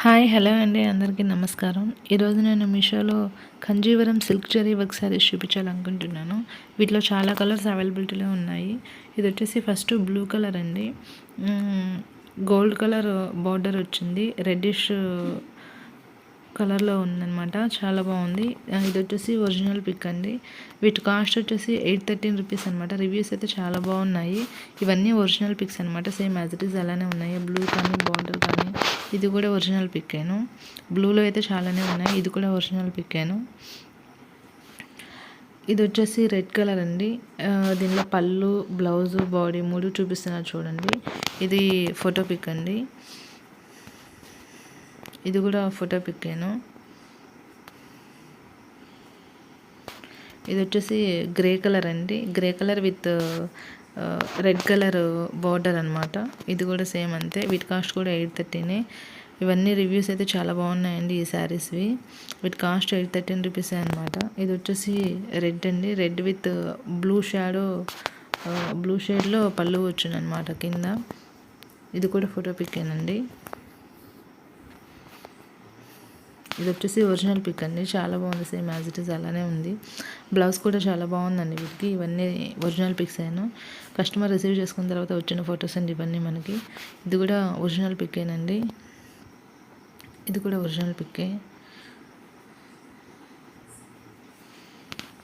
Hi hello అండి అందరికీ నమస్కారం. ఈరోజు నేను మీషోలో కంజీవరం సిల్క్ జరీ వర్క్ శారీస్ చూపించాలనుకుంటున్నాను. వీటిలో చాలా కలర్స్ అవైలబిలిటీలో ఉన్నాయి. ఇది వచ్చేసి ఫస్ట్ బ్లూ కలర్ అండి. గోల్డ్ కలర్ బార్డర్ వచ్చింది. రెడ్డిష్ కలర్లో ఉందన్నమాట. చాలా బాగుంది. ఇది వచ్చేసి ఒరిజినల్ పిక్ అండి. వీటి కాస్ట్ వచ్చేసి ఎయిట్ థర్టీన్ రూపీస్ అనమాట రివ్యూస్ అయితే చాలా బాగున్నాయి. ఇవన్నీ ఒరిజినల్ పిక్స్ అనమాట సేమ్ యాజ్ ఇట్ ఈస్ అలానే ఉన్నాయి. బ్లూ కానీ బార్డర్ కానీ. ఇది కూడా ఒరిజినల్ పిక్కాను. బ్లూలో అయితే చాలానే ఉన్నాయి. ఇది కూడా ఒరిజినల్ పిక్కాను. ఇది వచ్చేసి రెడ్ కలర్ అండి. దీనిలో పళ్ళు బ్లౌజు బాడీ మూడు చూపిస్తున్నారు చూడండి. ఇది ఫోటో పిక్ అండి. ఇది కూడా ఫోటో పిక్కేను. ఇది వచ్చేసి గ్రే కలర్ అండి. Grey colour with red colour border అనమాట ఇది కూడా సేమ్ అంతే. వీటి కాస్ట్ కూడా ఎయిట్ థర్టీనే. ఇవన్నీ రివ్యూస్ అయితే చాలా బాగున్నాయండి ఈ శారీస్వి. వీటి కాస్ట్ ఎయిట్ థర్టీన్ రూపీస్ అనమాట ఇది వచ్చేసి రెడ్ అండి. Red with blue shadow blue షేడ్లో పళ్ళు వచ్చిందనమాట కింద. ఇది కూడా ఫోటో పిక్కేనండి. ఇది వచ్చేసి ఒరిజినల్ పిక్ అండి. చాలా బాగుంది సేమ్ యాజ్ ఇట్ ఈస్ అలానే ఉంది. బ్లౌజ్ కూడా చాలా బాగుందండి వీటికి. ఇవన్నీ ఒరిజినల్ పిక్స్ అయినా కస్టమర్ రిసీవ్ చేసుకున్న తర్వాత వచ్చిన ఫొటోస్ అండి ఇవన్నీ మనకి. ఇది కూడా ఒరిజినల్ పిక్కేనండి. ఇది కూడా ఒరిజినల్ పిక్కే.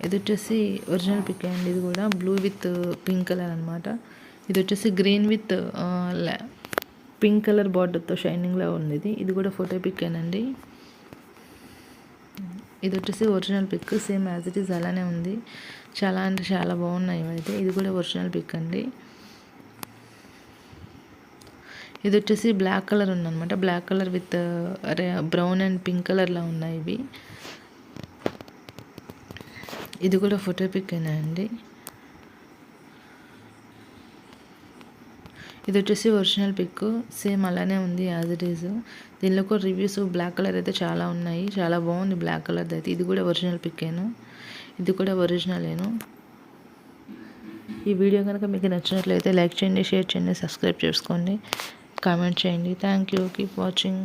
ఇది వచ్చేసి ఒరిజినల్ పిక్ అండి. ఇది కూడా బ్లూ విత్ పింక్ కలర్ అనమాట ఇది వచ్చేసి గ్రీన్ విత్ పింక్ కలర్ బార్డర్తో షైనింగ్లో ఉంది ఇది. కూడా ఫోటో పిక్ అండి ఇది వచ్చేసి original pic same as it is అలానే ఉంది. చాలా అంటే చాలా బాగున్నాయి ఇవైతే. ఇది కూడా ఒరిజినల్ పిక్ అండి. ఇది వచ్చేసి బ్లాక్ కలర్ ఉందన్నమాట. Black colour with brown and pink కలర్లో ఉన్నాయి ఇవి. ఇది కూడా ఫోటో పిక్ అండి? ఇది వచ్చేసి ఒరిజినల్ పిక్. సేమ్ అలానే ఉంది యాజ్ ఇట్ ఈజ్ దీనిలో కూడా రివ్యూస్ బ్లాక్ కలర్ అయితే చాలా ఉన్నాయి. చాలా బాగుంది బ్లాక్ కలర్ అయితే. ఇది కూడా ఒరిజినల్ పిక్కేను ఇది కూడా ఒరిజినలేను ఈ వీడియో కనుక మీకు నచ్చినట్లయితే లైక్ చేయండి షేర్ చేయండి సబ్స్క్రైబ్ చేసుకోండి. కామెంట్ చేయండి. Thank you keep watching